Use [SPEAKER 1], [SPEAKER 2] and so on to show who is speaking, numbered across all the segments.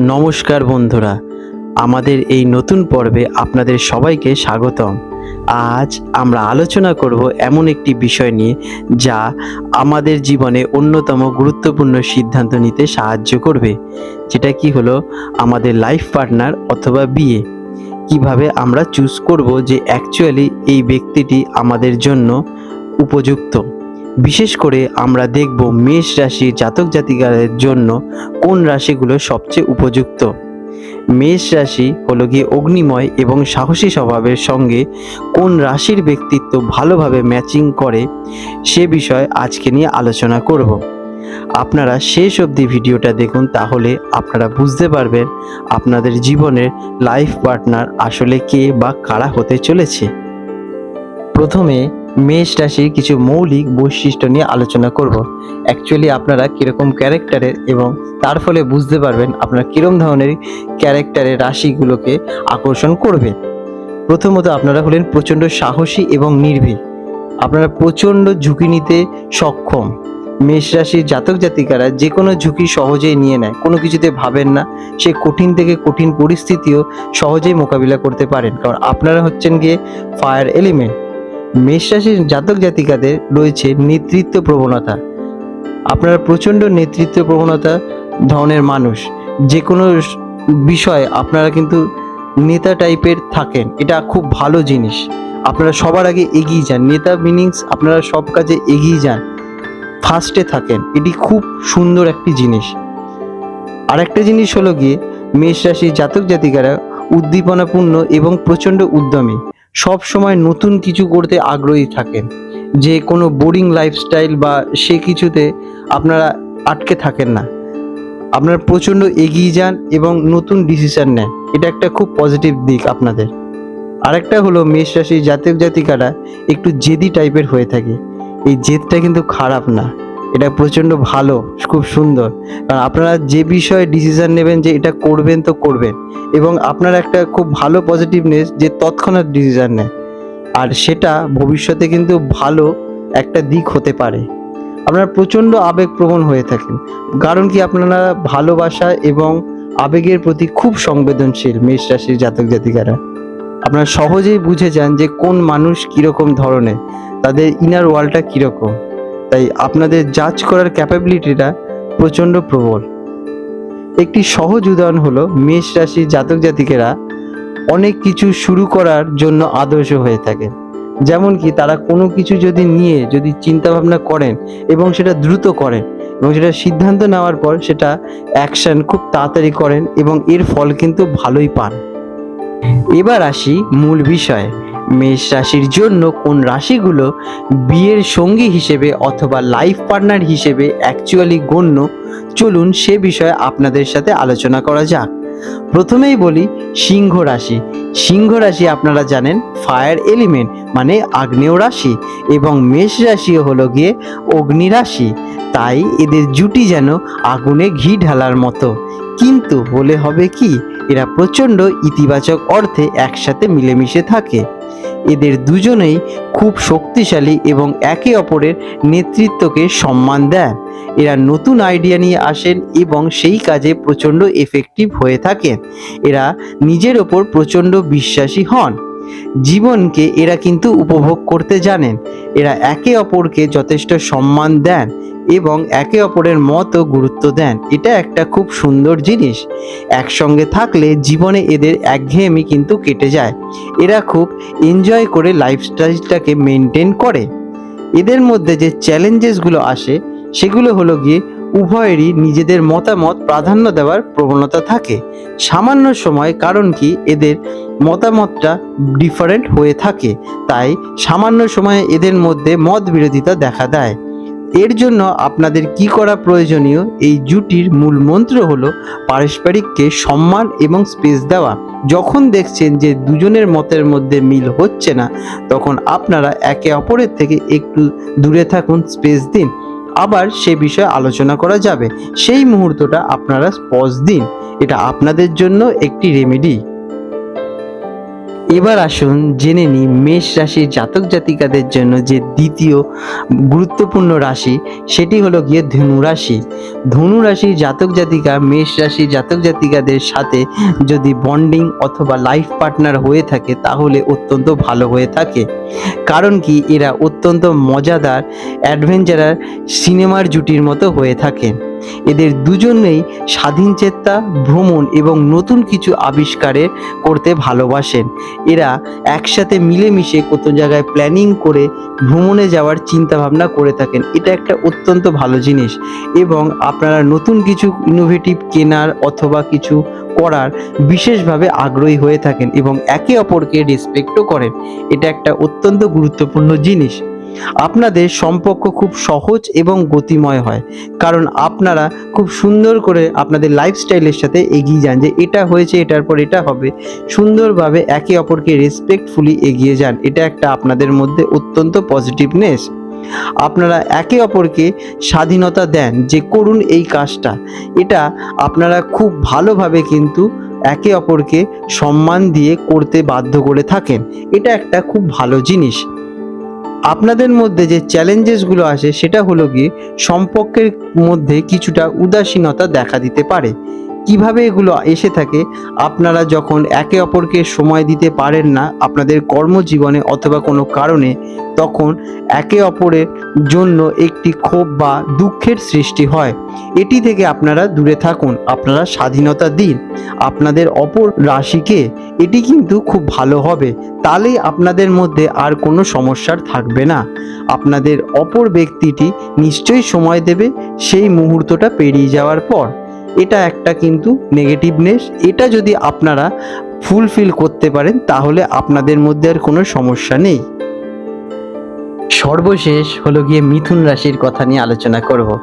[SPEAKER 1] নমস্কার বন্ধুরা, আমাদের এই নতুন পর্বে আপনাদের সবাইকে স্বাগতম। আজ আমরা আলোচনা করব এমন একটি বিষয় নিয়ে যা আমাদের জীবনে অন্যতম গুরুত্বপূর্ণ সিদ্ধান্ত নিতে সাহায্য করবে। যেটা কি হলো, আমাদের লাইফ পার্টনার অথবা বিয়ে। কীভাবে আমরা চুজ করব যে অ্যাকচুয়ালি এই ব্যক্তিটি আমাদের জন্য উপযুক্ত? বিশেষ করে আমরা দেখব মেষ রাশির জাতক জাতিকাদের জন্য কোন রাশিগুলো সবচেয়ে উপযুক্ত। মেষ রাশি হলো গিয়ে অগ্নিময় এবং সাহসী স্বভাবের সঙ্গে কোন রাশির ব্যক্তিত্ব ভালোভাবে ম্যাচিং করে সে বিষয়ে আজকে নিয়ে আলোচনা করব। আপনারা শেষ অবধি ভিডিওটা দেখুন তাহলে আপনারা বুঝতে পারবেন আপনাদের জীবনের লাইফ পার্টনার আসলে কে বা কারা হতে চলেছে। প্রথমে মেষ রাশির কিছু মৌলিক বৈশিষ্ট্য নিয়ে আলোচনা করব। অ্যাকচুয়ালি আপনারা কীরকম ক্যারেক্টারের এবং তার ফলে বুঝতে পারবেন আপনারা কীরকম ধরনের ক্যারেক্টারের রাশিগুলোকে আকর্ষণ করবে। প্রথমত আপনারা হলেন প্রচণ্ড সাহসী এবং নির্ভীক। আপনারা প্রচণ্ড ঝুঁকি নিতে সক্ষম। মেষ রাশির জাতক জাতিকারা যে কোনো ঝুঁকি সহজেই নিয়ে নেয়, কোনো কিছুতে ভাবেন না, সে কঠিন থেকে কঠিন পরিস্থিতিও সহজেই মোকাবিলা করতে পারেন। কারণ আপনারা হচ্ছেন গিয়ে ফায়ার এলিমেন্ট মেষ রাশির জাতক জাতিকাদের রয়েছে নেতৃত্ব প্রবণতা। আপনারা প্রচণ্ড নেতৃত্ব প্রবণতা ধরনের মানুষ। যে কোনো বিষয়ে আপনারা কিন্তু নেতা টাইপের থাকেন। এটা খুব ভালো জিনিস। আপনারা সবার আগে এগিয়ে যান। নেতা মিনিংস আপনারা সব কাজে এগিয়ে যান। ফার্স্টে থাকেন। এটি খুব সুন্দর একটি জিনিস। আরেকটা জিনিস হলো গিয়ে মেষ রাশির জাতক জাতিকারা উদ্দীপনাপূর্ণ এবং প্রচণ্ড উদ্যমী। সব সময় নতুন কিছু করতে আগ্রহী থাকেন। যে কোনো বোরিং লাইফস্টাইল বা সে কিছুতে আপনারা আটকে থাকেন না। আপনারা প্রচণ্ড এগিয়ে যান এবং নতুন ডিসিশন নেন। এটা একটা খুব পজিটিভ দিক আপনাদের। আরেকটা হলো মেষ রাশির জাতক জাতিকারা একটু জেদি টাইপের হয়ে থাকে। এই জেদটা কিন্তু খারাপ না। এটা প্রচণ্ড ভালো, খুব সুন্দর। কারণ আপনারা যে বিষয়ে ডিসিশন নেবেন যে এটা করবেন তো করবেন এবং আপনার একটা খুব ভালো পজিটিভনেস যে তৎক্ষণাৎ ডিসিশন নেয়। আর সেটা ভবিষ্যতে কিন্তু ভালো একটা দিক হতে পারে। আপনারা প্রচণ্ড আবেগপ্রবণ হয়ে থাকেন। কারণ কি আপনারা ভালোবাসা এবং আবেগের প্রতি খুব সংবেদনশীল মেষ রাশির জাতক জাতিকারা। আপনারা সহজেই বুঝে যান যে কোন মানুষ কীরকম ধরনের, তাদের ইনার ওয়ালটা কীরকম। তাই আপনাদের জাজ করার ক্যাপাবিলিটিটা প্রচণ্ড প্রবল। একটি সহজ উদাহরণ হলো মেষ রাশির জাতক জাতিকেরা অনেক কিছু শুরু করার জন্য আদর্শ হয়ে থাকে। যেমন কি তারা কোনো কিছু যদি নিয়ে যদি চিন্তা ভাবনা করেন এবং সেটা দ্রুত করেন এবং সেটা সিদ্ধান্ত নেওয়ার পর সেটা অ্যাকশন খুব তাড়াতাড়ি করেন এবং এর ফল কিন্তু ভালোই পান। এবার আসি মূল বিষয়। মেষ রাশির জন্য কোন রাশিগুলো বিয়ের সঙ্গী হিসেবে অথবা লাইফ পার্টনার হিসেবে অ্যাকচুয়ালি গণ্য? চলুন সে বিষয়ে আপনাদের সাথে আলোচনা করা যাক। প্রথমেই বলি, সিংহ রাশি। সিংহ রাশি আপনারা জানেন ফায়ার এলিমেন্ট মানে আগ্নেয় রাশি এবং মেষ রাশি হলো গিয়ে অগ্নি রাশি। তাই এদের জুটি যেন আগুনে ঘি ঢালার মতো। কিন্তু হলে হবে কি, এরা প্রচণ্ড ইতিবাচক অর্থে একসাথে মিলেমিশে থাকে। এদের দুজনেই খুব শক্তিশালী এবং একে অপরের নেতৃত্বকে সম্মান দেয়। এরা নতুন আইডিয়া নিয়ে আসেন এবং সেই কাজে প্রচণ্ড এফেক্টিভ হয়ে থাকেন। এরা নিজের ওপর প্রচণ্ড বিশ্বাসী হন। জীবনকে এরা কিন্তু উপভোগ করতে জানেন। এরা একে অপরকে যথেষ্ট সম্মান দেন এবং একে অপরের মতো গুরুত্ব দেন। এটা একটা খুব সুন্দর জিনিস। একসঙ্গে থাকলে জীবনে এদের একঘেয়েমি কিন্তু কেটে যায়। এরা খুব এনজয় করে লাইফস্টাইলটাকে মেনটেন করে। এদের মধ্যে যে চ্যালেঞ্জেসগুলো আসে, সেগুলো হলো গিয়ে উভয়েরই নিজেদের মতামত প্রাধান্য দেওয়ার প্রবণতা থাকে। সামান্য সময়, কারণ কি? এদের মতামতটা ডিফারেন্ট হয়ে থাকে। তাই সামান্য সময়ে এদের মধ্যে মত বিরোধিতা দেখা দেয়। এর জন্য আপনাদের কি করা প্রয়োজনীয়? এই জুটির মূল মন্ত্র হলো পারস্পরিককে সম্মান এবং স্পেস দেওয়া। যখন দেখছেন যে দুজনের মতের মধ্যে মিল হচ্ছে না, তখন আপনারা একে অপরের থেকে একটু দূরে থাকুন স্পেস দিন। আবার সে বিষয়ে আলোচনা করা যাবে। সেই মুহূর্তটা আপনারা পজ দিন। এটা আপনাদের জন্য একটি রেমেডি এবার আসুন জেনে নিই মেষ রাশির জাতক জাতিকাদের জন্য যে দ্বিতীয় গুরুত্বপূর্ণ রাশি, সেটি হলো গিয়ে ধনু রাশি। ধনু রাশির জাতক জাতিকা মেষ রাশির জাতক জাতিকাদের সাথে যদি বন্ডিং অথবা লাইফ পার্টনার হয়ে থাকে, তাহলে অত্যন্ত ভালো হয়ে থাকে। কারণ কি, এরা অত্যন্ত মজাদার অ্যাডভেঞ্চারার সিনেমার জুটির মতো হয়ে থাকেন এদের দুজনেই স্বাধীন চেত্তা ভ্রমণ এবং নতুন কিছু আবিষ্কারের করতে ভালোবাসেন। এরা একসাথে মিলেমিশে কত জায়গায় প্ল্যানিং করে ভ্রমণে যাওয়ার চিন্তা ভাবনা করে থাকেন। এটা একটা অত্যন্ত ভালো জিনিস এবং আপনারা নতুন কিছু ইনোভেটিভ কেনার অথবা কিছু করার বিশেষভাবে আগ্রহী হয়ে থাকেন এবং একে অপরকে রেসপেক্টও করেন। এটা একটা অত্যন্ত গুরুত্বপূর্ণ জিনিস। আপনাদের সম্পর্ক খুব সহজ এবং গতিময় হয়। কারণ আপনারা খুব সুন্দর করে আপনাদের লাইফস্টাইলের সাথে এগিয়ে যান যে এটা হয়েছে, এটার পর এটা হবে। সুন্দরভাবে একে অপরকে রেসপেক্টফুলি এগিয়ে যান। এটা একটা আপনাদের মধ্যে অত্যন্ত পজিটিভনেস আপনারা একে অপরকে স্বাধীনতা দেন যে করুন এই কাজটা। এটা আপনারা খুব ভালোভাবে কিন্তু একে অপরকে সম্মান দিয়ে করতে বাধ্য করে থাকেন। এটা একটা খুব ভালো জিনিস। আপনাদের মধ্যে যে চ্যালেঞ্জেসগুলো আসে, সেটা হলো গিয়ে সম্পর্কের মধ্যে কিছুটা উদাসীনতা দেখা দিতে পারে। কীভাবে এগুলো এসে থাকে, আপনারা যখন একে অপরকে সময় দিতে পারেন না আপনাদের কর্মজীবনে অথবা কোনো কারণে, তখন একে অপরের জন্য একটি ক্ষোভ বা দুঃখের সৃষ্টি হয়। এটি থেকে আপনারা দূরে থাকুন, আপনারা স্বাধীনতা দিন। আপনাদের অপর রাশিকে এটি কিন্তু খুব ভালো হবে, তাহলেই আপনাদের মধ্যে আর কোনো সমস্যার থাকবে না। আপনাদের অপর ব্যক্তিটি নিশ্চয়ই সময় দেবে সেই মুহূর্তটা পেরিয়ে যাওয়ার পর। এটা একটা কিন্তু নেগেটিভনেস এটা যদি আপনারা ফুলফিল করতে পারেন, তাহলে আপনাদের মধ্যে আর কোনো সমস্যা নেই। সর্বশেষ হলো গিয়ে মিথুন রাশির কথা নিয়ে আলোচনা করব।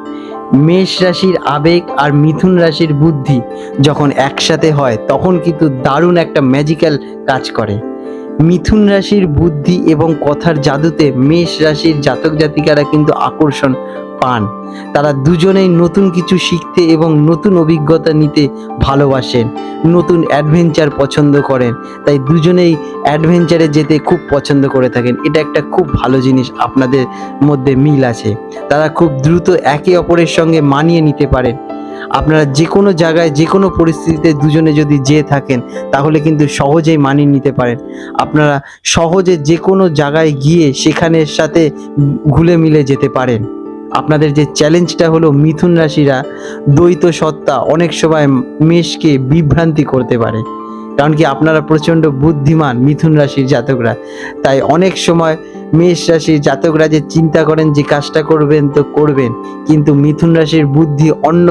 [SPEAKER 1] মেষ রাশির আবেগ আর মিথুন রাশির বুদ্ধি যখন একসাথে হয়, তখন কিন্তু দারুণ একটা ম্যাজিক্যাল কাজ করে। মিথুন রাশির বুদ্ধি এবং কথার জাদুতে মেষ রাশির জাতক জাতিকারা কিন্তু আকর্ষণ পান। তারা দুজনেই নতুন কিছু শিখতে এবং নতুন অভিজ্ঞতা নিতে ভালোবাসেন, নতুন অ্যাডভেঞ্চার পছন্দ করেন। তাই দুজনেই অ্যাডভেঞ্চারে যেতে খুব পছন্দ করে থাকেন। এটা একটা খুব ভালো জিনিস আপনাদের মধ্যে মিল আছে। তারা খুব দ্রুত একে অপরের সঙ্গে মানিয়ে নিতে পারেন। আপনারা যে কোনো জায়গায় যে কোনো পরিস্থিতিতে দুজনে যদি যেয়ে থাকেন, তাহলে কিন্তু সহজেই মানিয়ে নিতে পারেন। আপনারা সহজে যে কোনো জায়গায় গিয়ে সেখানের সাথে ঘুলে মিলে যেতে পারেন। আপনাদের যে চ্যালেঞ্জটা হলো মিথুন রাশিরা দ্বৈত সত্তা অনেক সময় মেষকে বিভ্রান্তি করতে পারে। কারণ কি আপনারা প্রচণ্ড বুদ্ধিমান মিথুন রাশির জাতকরা। তাই অনেক সময় মেষ রাশির জাতকরা যে চিন্তা করেন যে কাজটা করবেন তো করবেন, কিন্তু মিথুন রাশির বুদ্ধি অন্য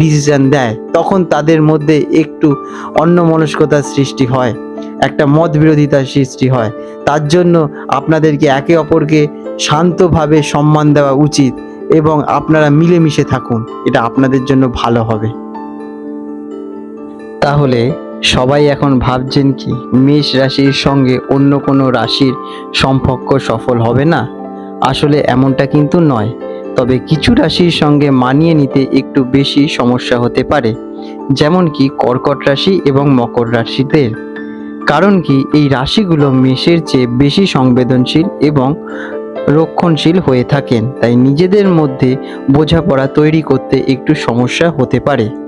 [SPEAKER 1] ডিসিশন দেয়, তখন তাদের মধ্যে একটু অন্য মনস্কতার সৃষ্টি হয়, একটা মত বিরোধিতার সৃষ্টি হয়। তার জন্য আপনাদেরকে একে অপরকে শান্তভাবে সম্মান দেওয়া উচিত এবং আপনারা মিলেমিশে থাকুন, এটা আপনাদের জন্য ভালো হবে। তাহলে সবাই এখন ভাবছেন কি, মেষ রাশির সঙ্গে অন্য কোনো রাশির সম্পর্ক সফল হবে না? আসলে এমনটা কিন্তু নয়। তবে কিছু রাশির সঙ্গে মানিয়ে নিতে একটু বেশি সমস্যা হতে পারে, যেমন কি কর্কট রাশি এবং মকর রাশিদের। কারণ কি, এই রাশিগুলো মেষের চেয়ে বেশি সংবেদনশীল এবং রক্ষণশীল হয়ে থাকেন, তাই নিজেদের মধ্যে বোঝাপড়া তৈরি করতে একটু সমস্যা হতে পারে।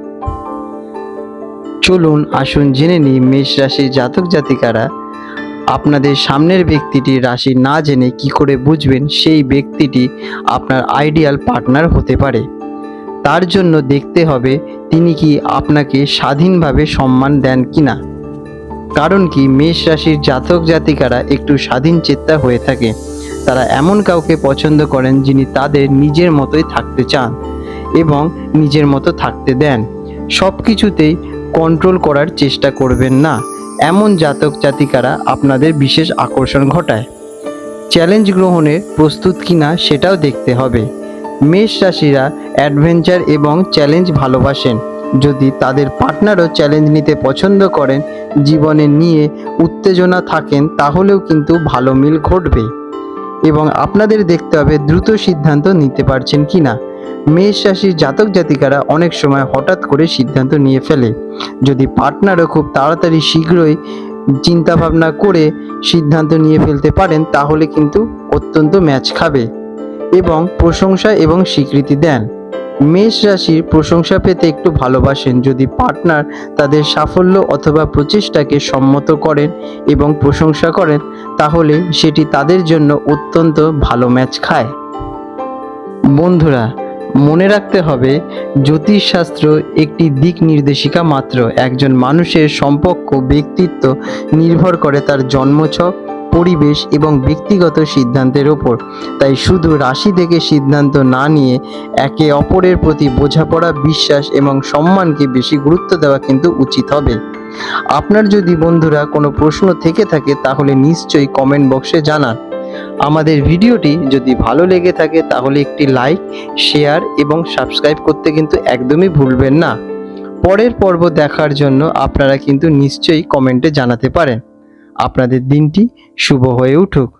[SPEAKER 1] চলুন, আসুন জেনে নিই মেষ রাশির জাতক জাতিকারা আপনাদের সামনের ব্যক্তিটির রাশি না জেনে কি করে বুঝবেন সেই ব্যক্তিটি আপনার আইডিয়াল পার্টনার হতে পারে। তার জন্য দেখতে হবে তিনি কি আপনাকে স্বাধীনভাবে সম্মান দেন কিনা। কারণ কি মেষ রাশির জাতক জাতিকারা একটু স্বাধীন চেত্তা হয়ে থাকে। তারা এমন কাউকে পছন্দ করেন যিনি তাদের নিজের মতোই থাকতে চান এবং নিজের মতো থাকতে দেন। সব কিছুতেই কন্ট্রোল করার চেষ্টা করবেন না। এমন জাতক জাতিকারা আপনাদের বিশেষ আকর্ষণ ঘটায়। চ্যালেঞ্জ গ্রহণের প্রস্তুত কিনা সেটাও দেখতে হবে। মেষ রাশিরা অ্যাডভেঞ্চার এবং চ্যালেঞ্জ ভালোবাসেন। যদি তাদের পার্টনারও চ্যালেঞ্জ নিতে পছন্দ করেন, জীবনে নিয়ে উত্তেজনা থাকেন, তাহলেও কিন্তু ভালো মিল ঘটবে। এবং আপনাদের দেখতে হবে দ্রুত সিদ্ধান্ত নিতে পারছেন কি না মেষ রাশির জাতক জাতিকারা অনেক সময় হঠাৎ করে সিদ্ধান্ত নিয়ে ফেলে। যদি পার্টনারও খুব তাড়াতাড়ি শীঘ্রই চিন্তা ভাবনা করে সিদ্ধান্ত নিয়ে ফেলতে পারেন, তাহলে কিন্তু অত্যন্ত ম্যাচ খাবে এবং প্রশংসা এবং স্বীকৃতি দেন। মেষ রাশির প্রশংসা পেতে একটু ভালোবাসেন। যদি পার্টনার তাদের সাফল্য অথবা প্রচেষ্টাকে সম্মত করেন এবং প্রশংসা করেন, তাহলে সেটি তাদের জন্য অত্যন্ত ভালো ম্যাচ খায়। বন্ধুরা মনে রাখতে হবে, জ্যোতিষশাস্ত্র একটি দিক নির্দেশিকা মাত্র। একজন মানুষের সম্পর্ক, ব্যক্তিত্ব নির্ভর করে তার জন্মছক, পরিবেশ এবং ব্যক্তিগত সিদ্ধান্তের ওপর। তাই শুধু রাশি থেকে সিদ্ধান্ত না নিয়ে একে অপরের প্রতি বোঝাপড়া, বিশ্বাস এবং সম্মানকে বেশি গুরুত্ব দেওয়া কিন্তু উচিত হবে। আপনার যদি বন্ধুরা কোনো প্রশ্ন থেকে থাকে, তাহলে নিশ্চয়ই কমেন্ট বক্সে জানান। আমাদের ভিডিওটি যদি ভালো লেগে থাকে তাহলে একটি লাইক, শেয়ার এবং সাবস্ক্রাইব করতে কিন্তু একদমই ভুলবেন না। পরের পর্ব দেখার জন্য আপনারা কিন্তু নিশ্চয়ই কমেন্টে জানাতে পারেন। আপনাদের দিনটি শুভ হয়ে উঠুক।